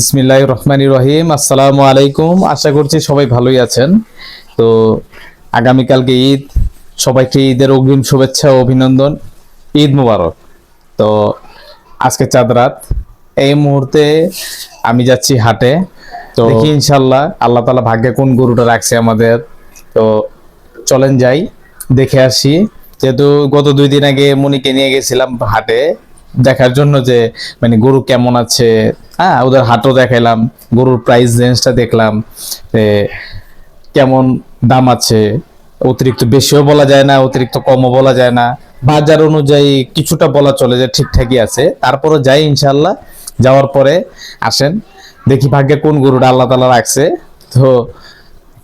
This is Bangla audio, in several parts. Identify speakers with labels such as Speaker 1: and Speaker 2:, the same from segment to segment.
Speaker 1: বিসমিল্লাহ রহমানি রহিম। আসসালামু আলাইকুম। আশা করছি সবাই ভালোই আছেন। তো আগামীকালকে ঈদ। সবাইকে ঈদের অগ্রিম শুভেচ্ছা ও অভিনন্দন। ঈদ মুবারক। তো আজকে চাঁদ রাত। এই মুহূর্তে আমি যাচ্ছি হাটে। তো দেখি। ইনশাল্লাহ আল্লাহ তালা ভাগ্যে কোন গরুটা রাখছে আমাদের। তো চলেন যাই। দেখে আসি। যেহেতু গত দুই দিন আগে মনিকে নিয়ে গেছিলাম হাটে। দেখার জন্য যে মানে গরু কেমন আছে? হ্যাঁ ওদের হাটও দেখাইলাম, গরুর প্রাইস রেঞ্জটা দেখলাম কেমন দাম আছে, অতিরিক্ত বেশিও বলা যায় না, অতিরিক্ত কমও বলা যায় না। বাজার অনুযায়ী কিছুটা বলা চলে যে ঠিকঠাকই আছে। তারপরে যাই ইনশাল্লাহ যাওয়ার পরে আসেন, দেখি ভাগ্যে কোন গরুটা আল্লাহ তালা রাখছে। তো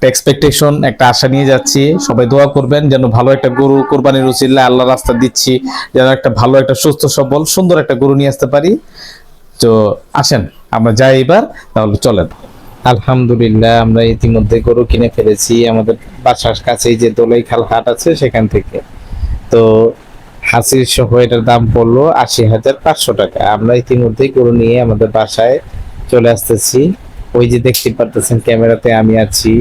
Speaker 1: এক্সপেকটেশন একটা আশা নিয়ে যাচ্ছি। সবাই দোয়া করবেন, যেন ভালো একটা গরু কোরবানির উচিল্লা আল্লাহ রাস্তা দিচ্ছি, যেন একটা ভালো, একটা সুস্থ, সবল, সুন্দর একটা গরু নিয়ে আসতে পারি। তো আসেন, আমরা যাই এবার, তাহলে চলেন। আলহামদুলিল্লাহ, আমরা ইতিমধ্যে গরু কিনে ফেলেছি, আমাদের বাসার কাছেই যে দোলাই খাল হাট আছে সেখান থেকে। তো হাসির সহ এটার দাম পড়ল আশি হাজার পাঁচশো টাকা। আমরা ইতিমধ্যেই গরু নিয়ে আমাদের বাসায় চলে আসতেছি। ওই যে দেখতে পারতেছেন ক্যামেরাতে আমি আছি।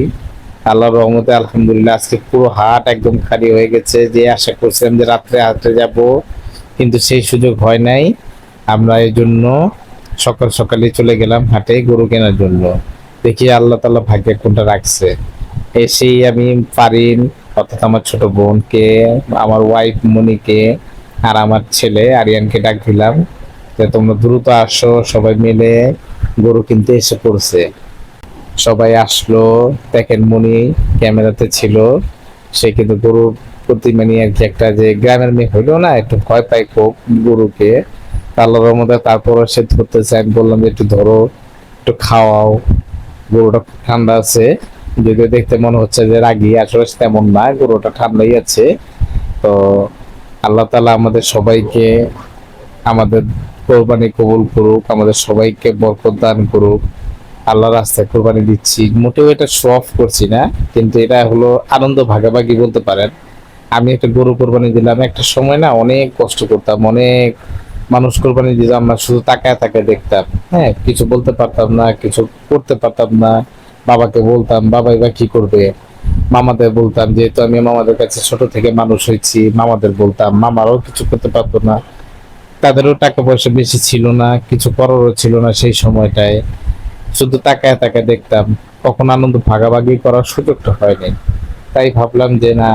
Speaker 1: আল্লাহর রহমতে আলহামদুলিল্লাহ আজকে পুরো হাট একদম খালি হয়ে গেছে। যে আশা করছিলাম যে রাত্রে হাটে যাব, কিন্তু সেই সুযোগ হয় নাই। আমরা এই জন্য সকাল সকালে চলে গেলাম হাটে গরু কেনার জন্য। দেখি আল্লাহ তাল্লাহ ভাগ্যে কোনটা রাখছে। এসেই আমি পারিন, অর্থাৎ আমার ছোট বোনকে, আমার ওয়াইফ মনিকে আর আমার ছেলে আরিয়ানকে ডাক দিলাম যে তোমরা দ্রুত আসো, সবাই মিলে গরু কিনতে এসে পড়ছে। সবাই আসলো, দেখেন মনি ক্যামেরাতে ছিল। সে কিন্তু গরুর প্রতি মানে একটা যে গ্রামের মেয়ে হইল না একটু ভয় পাই খুব গরুকে। আল্লাহর মধ্যে তারপর সে ধরতে চাই বললাম যে একটু ধরো, একটু খাওয়াও। গরুটা ঠান্ডা আছে। যদিও দেখতে মনে হচ্ছে যে রাগি, আসলে তেমন না, গরুটা ঠান্ডাই আছে। তো আল্লাহ তালা আমাদের সবাইকে আমাদের কোরবানি কবুল করুক, আমাদের সবাইকে বরকত দান করুক। আল্লাহ রাস্তায় কোরবানি দিচ্ছি। মোটেও এটা শো অফ করছি না, কিন্তু এটা হলো আনন্দ ভাগাভাগি বলতে পারেন। আমি একটা গরু কোরবানি দিলাম, একটা সময় না অনেক কষ্ট করতাম, অনেক মানুষ কোরবানি দিতাম না শুধু তাকায় তাকায় দেখতাম। হ্যাঁ কিছু বলতে পারতাম না, কিছু করতে পারতাম না, বাবাকে বলতাম, বাবাই বা কি করবে? মামাদের বলতাম, যেহেতু আমি মামাদের কাছে ছোট থেকে মানুষ হয়েছি, মামাদের বলতাম, মামারাও কিছু করতে পারতো না। তাদেরও টাকা পয়সা বেশি ছিল না, কিছু করারও ছিল না সেই সময়টায়। শুধু তাকায় তাকায় দেখতাম, কখন আনন্দ ভাগাভাগি করার সুযোগটা হয়নি। তাই ভাবলাম যে না,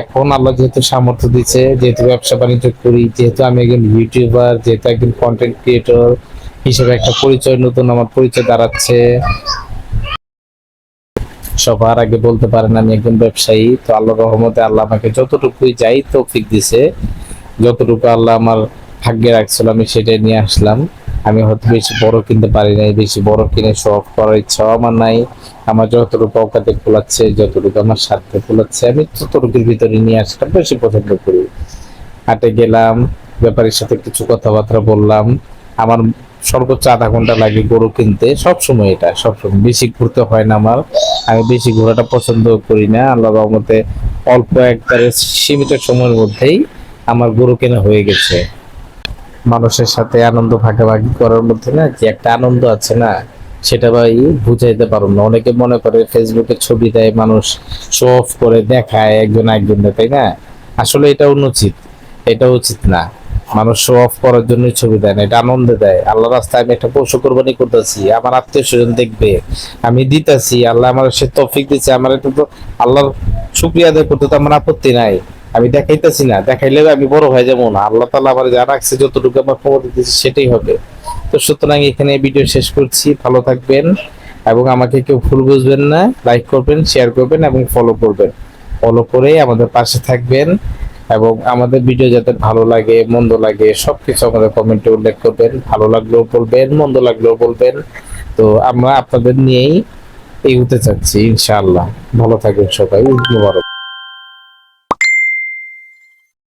Speaker 1: এখন আল্লাহ যেহেতু সামর্থ্য দিচ্ছে যেহেতু ব্যবসা বাণিজ্য করি, যেহেতু আমি একজন ইউটিউবার যেহেতু একজন কন্টেন্ট ক্রিয়েটর হিসেবে একটা পরিচয়, নতুন আমার পরিচয় দাঁড়াচ্ছে। সবার আগে বলতে পারেন আমি একজন ব্যবসায়ী, তো আল্লাহ রহমতে আল্লাহ আমাকে যতটুকুই যাই তৌফিক দিছে, যতটুকু আল্লাহ আমার ভাগ্যে রাখছিল আমি সেটাই নিয়ে আসলাম। আমি হয়তো বেশি বড় কিনতে পারি নাই, বেশি বড় কিনে শখ করার ইচ্ছাও আমার নাই। আমার যতটুকু অকাতে খোলাচ্ছে যতটুকু আমার স্বার্থে খোলাচ্ছে আমি ততটুকুর ভিতরে নিয়ে আসাটা বেশি পছন্দ করি। হাটে গেলাম, ব্যাপারীর সাথে কিছু কথাবার্তা বললাম। আমার সর্বোচ্চ আধা ঘণ্টা লাগে গরু কিনতে সব সময় এটা সব সময় বেশি ঘুরতে হয় না আমার। আমি বেশি ঘোরাটা পছন্দ করি না। আল্লাহ রহমতে অল্প একবারে সীমিত সময়ের মধ্যেই আমার গরু কেনা হয়ে গেছে। মানুষের সাথে আনন্দ ভাগাভাগি করার মধ্যে না যে একটা আনন্দ আছে না? সেটা ভাই বুঝাইতে পারো না। অনেকে মনে করে ফেসবুকে ছবি দেয়, মানুষ শো অফ করে, দেখায় একজন একজনকে তাই না? আসলে এটা অনুচিত। এটা উচিত না। মানুষ শো অফ করার জন্যই ছবি দেয় না, এটা আনন্দ দেয়। আল্লাহ রাস্তায় আমি একটা পশু কোরবানি করতেছি, আমার আত্মীয় স্বজন দেখবে, আমি দিতেছি, আল্লাহ আমার সে তৌফিক দিচ্ছে আমার এটা তো আল্লাহর শুক্রিয়া আদায় করতে তো আমার আপত্তি নাই। আমি দেখাইতেছি না। দেখাইলে আমি বড় হয়ে যাব না। আল্লাহ তালা আমার যা রাখছে, যতটুকু আমার খবর দিতেছি, সেটাই হবে। তো সুতরাং এখানে ভিডিও শেষ করছি। ভালো থাকবেন এবং আমাকে কেউ ভুল বুঝবেন না। লাইক করবেন শেয়ার করবেন এবং ফলো করবেন। ফলো করে আমাদের পাশে থাকবেন এবং আমাদের ভিডিও যাতে ভালো লাগে, মন্দ লাগে, সবকিছু আমাদের কমেন্টে উল্লেখ করবেন। ভালো লাগলেও বলবেন, মন্দ লাগলেও বলবেন। তো আমরা আপনাদের নিয়েই এগোতে চাচ্ছি, ইনশাআল্লাহ। ভালো থাকবেন সবাই। উদ্মুবারক